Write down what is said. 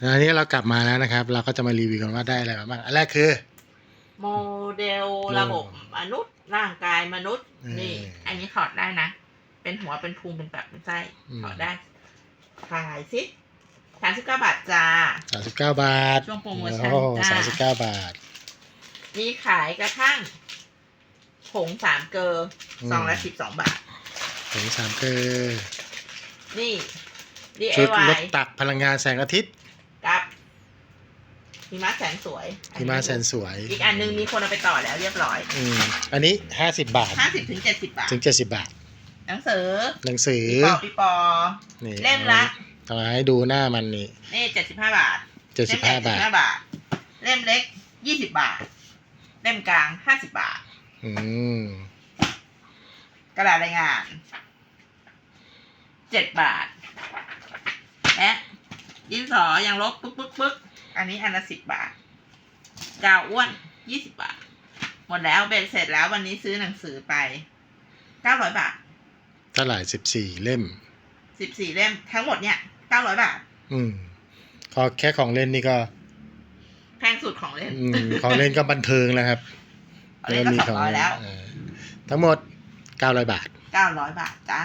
อันนี้เรากลับมาแล้วนะครับ เราก็จะมารีวิวกันว่าได้อะไรมาบ้าง อันแรกคือ โมเดลระบบมนุษย์ร่างกายมนุษย์อืมนี่ อันนี้ถอดได้นะ เป็นหัวเป็นพุงเป็นแบบเป็นไส้อืมถอดได้ขายสิสามสิบเก้าบาทจ้าสามสิบเก้าบาท ช่วงโปรโมชั่นโอ้จ้าสามสิบเก้าบาท มีขายกระทั่งผงสามเกลออืมซองละสิบสองบาทถึงสามคือนี่ ชุดล DIY ดตักพลังงานแสงอาทิตย์กับ หิมะแสนสวยที่มาแสนสวย อีกอันนึงมีคนเอาไปต่อแล้วเรียบร้อย อืมอันนี้ห้าสิบบาทห้าสิบถึงเจ็ดสิบบาท ถึงเจ็ดสิบบาท หนังสือ หนังสือปีปอปีปอนี่เล่มละเอามาให้ดูหน้ามันนี่ นี่เจ็ดสิบห้าบาทเจ็ดสิบห้าบาทเล่มใหญ่75บาท เล่มเล็กยี่สิบบาท เล่มกลางห้าสิบบาท อืม กระดาษรายงานเจ็ดบาท และดินสอยังลบปึ๊กปึ๊กปึ๊ก อันนี้อันละสิบบาท กาวอ้วนยี่สิบบาท หมดแล้วเบ็ดเสร็จแล้ววันนี้ซื้อหนังสือไปเก้าร้อยบาทเท่าไหร่สิบสี่เล่มสิบสี่เล่มทั้งหมดเนี่ยเก้าร้อยบาท อืมพอแค่ของเล่นนี่ก็ แพงสุดของเล่น อืมของเล่นก็บันเทิงแล้วครับของเล่นก็สองร้อยแล้วเออทั้งหมดเก้าร้อยบาทเก้าร้อยบาทจ้า